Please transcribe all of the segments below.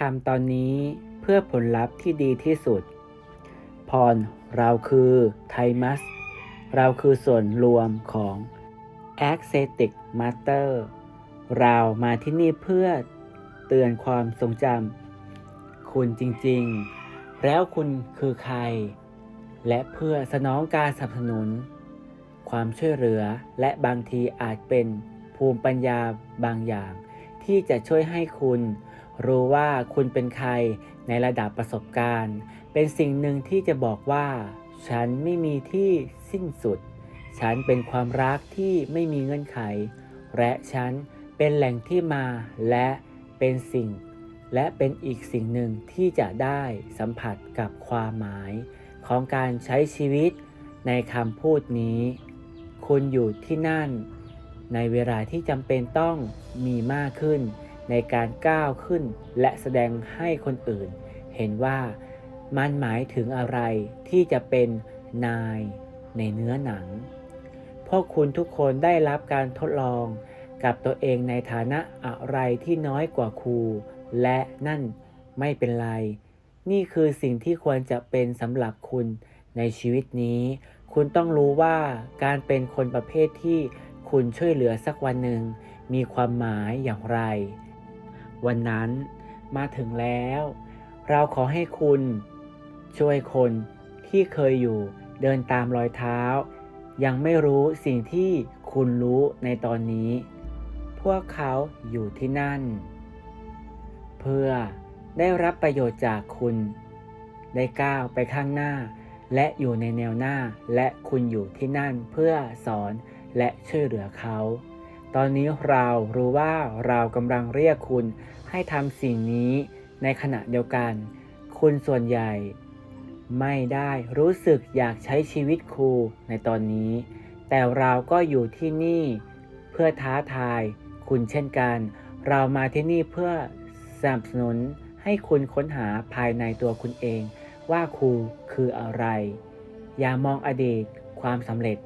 ทำตอนนี้เพื่อผลลัพธ์ที่ดีที่สุด พร เราคือไทมัส เราคือส่วนรวมของ a c c e t i c Matter เรามาที่นี่เพื่อเตือนความทรงจำคุณจริงๆ แล้วคุณคือใคร และเพื่อสนองการสนับสนุน ความช่วยเหลือและบางทีอาจเป็นภูมิปัญญาบางอย่าง ที่จะช่วยให้คุณ รู้ว่าคุณเป็นใครในระดับประสบการณ์ เป็นสิ่งหนึ่งที่จะบอกว่า ฉันไม่มีที่สิ้นสุด ฉันเป็นความรักที่ไม่มีเงื่อนไข และฉันเป็นแหล่งที่มาและเป็นสิ่ง และเป็นอีกสิ่งหนึ่งที่จะได้สัมผัสกับความหมาย ของการใช้ชีวิตในคำพูดนี้ คุณอยู่ที่นั่น ในเวลาที่จำเป็นต้องมีมากขึ้น ในการก้าวขึ้นและแสดงให้คนอื่น เห็นว่ามันหมายถึงอะไรที่จะเป็นนายในเนื้อหนัง พวกคุณทุกคนได้รับการทดลองกับตัวเองในฐานะอะไรที่น้อยกว่าครู และนั่นไม่เป็นไร นี่คือสิ่งที่ควรจะเป็นสำหรับคุณในชีวิตนี้ คุณต้องรู้ว่าการเป็นคนประเภทที่คุณช่วยเหลือสักวันหนึ่ง มีความหมายอย่างไร วันนั้นมาถึงแล้ว เราขอให้คุณช่วยคนที่เคยอยู่เดินตามรอยเท้า ยังไม่รู้สิ่งที่คุณรู้ในตอนนี้ พวกเขาอยู่ที่นั่น เพื่อได้รับประโยชน์จากคุณ ได้ก้าวไปข้างหน้า และอยู่ในแนวหน้าและคุณอยู่ที่นั่นเพื่อสอนและช่วยเหลือเขา ตอนนี้เรารู้ว่าเรากำลังเรียกคุณให้ทำสิ่งนี้ในขณะเดียวกัน คุณส่วนใหญ่ ไม่ได้รู้สึกอยากใช้ชีวิตครูในตอนนี้ แต่เราก็อยู่ที่นี่ เพื่อท้าทาย คุณเช่นกัน เรามาที่นี่เพื่อสนับสนุนให้คุณค้นหาภายในตัวคุณเอง ว่าครูคืออะไร อย่ามองอดีต ความสำเร็จ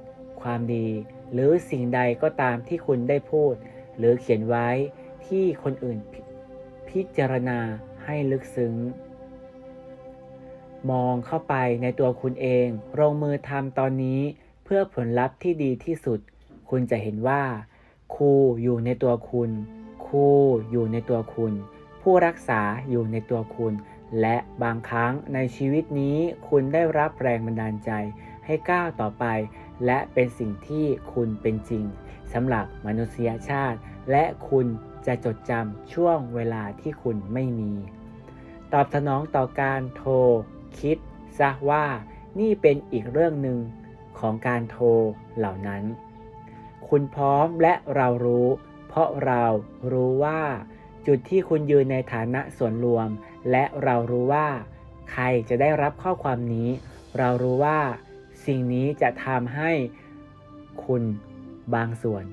ความดี หรือสิ่งใดก็ตามที่คุณได้พูด หรือเขียนไว้ที่คนอื่นพพิจารณาให้ลึกซึ้ง มองเข้าไปในตัวคุณเองลงมือทำตอนนี้เพื่อผลลัพธ์ที่ดีที่สุด คุณจะเห็นว่าครูอยู่ในตัวคุณครูอยู่ในตัวคุณ ผู้รักษาอยู่ในตัวคุณ และบางครั้งในชีวิตนี้คุณได้รับแรงบันดาลใจให้ก้าวต่อไป และเป็นสิ่งที่คุณเป็นจริงสำหรับมนุษยชาติ และคุณจะจดจำช่วงเวลาที่คุณไม่มี ตอบสนองต่อการโทร คิดซะว่านี่เป็นอีกเรื่องหนึ่งของการโทรเหล่านั้น คุณพร้อมและเรารู้ เพราะเรารู้ว่า จุดที่คุณยืนในฐานะส่วนรวม และเรารู้ว่า ใครจะได้รับข้อความนี้ เรารู้ว่า สิ่งนี้จะทำให้คุณบางส่วน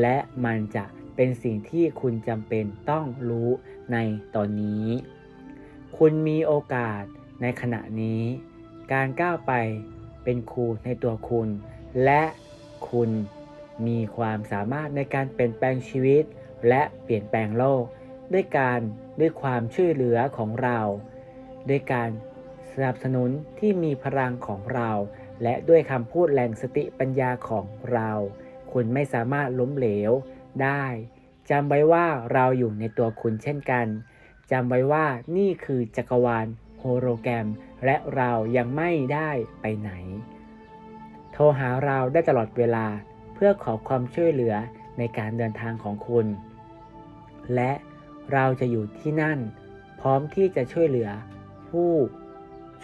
และมันจะเป็นสิ่งที่คุณจำเป็นต้องรู้ในตอนนี้ คุณมีโอกาสในขณะนี้ การก้าวไปเป็นครูในตัวคุณ และคุณมีความสามารถในการเปลี่ยนแปลงชีวิต และเปลี่ยนแปลงโลก ด้วยการด้วยความช่วยเหลือของเรา ด้วยการสนับสนุนที่มีพลังของเรา และด้วยคำพูดแรงสติปัญญาของเรา คุณไม่สามารถล้มเหลวได้จำไว้ว่าเราอยู่ในตัวคุณเช่นกันจำไว้ว่านี่คือจักรวาลโฮโลแกรม และเรายังไม่ได้ไปไหน โทรหาเราได้ตลอดเวลาเพื่อขอความช่วยเหลือในการเดินทางของคุณ และเราจะอยู่ที่นั่น พร้อมที่จะช่วยเหลือ ผู้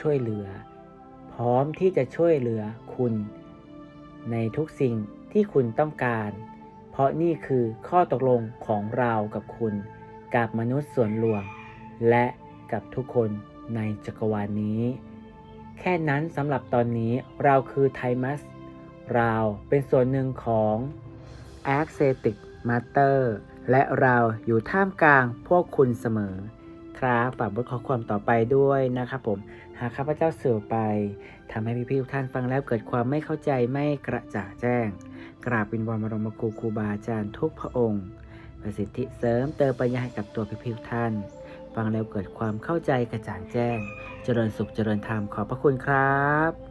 ช่วยเหลือ พร้อมที่จะช่วยเหลือคุณ ในทุกสิ่งที่คุณต้องการ เพราะนี่คือข้อตกลงของเรากับคุณ กับมนุษย์ส่วนรวม และกับทุกคนในจักรวาลนี้ แค่นั้นสำหรับตอนนี้เราคือไทมัส เราเป็นส่วนหนึ่งของ a c c e t i c Matter และเราอยู่ท่ามกลางพวกคุณเสมอ ครับฝากบทข้อความต่อไปด้วยนะครับผมหากข้าพเจ้าเสื่อไปทำให้พี่ๆทุกท่านฟังแล้วเกิดความไม่เข้าใจไม่กระจ่างแจ้ง กราบวินวอนบรมครูครูบาอาจารย์ทุกพระองค์ประสิทธิเสริมเติมปัญญาให้กับตัวพี่ๆทุกท่าน ฟังแล้วเกิดความเข้าใจกระจ่างแจ้ง เจริญสุขเจริญธรรมขอบพระคุณครับ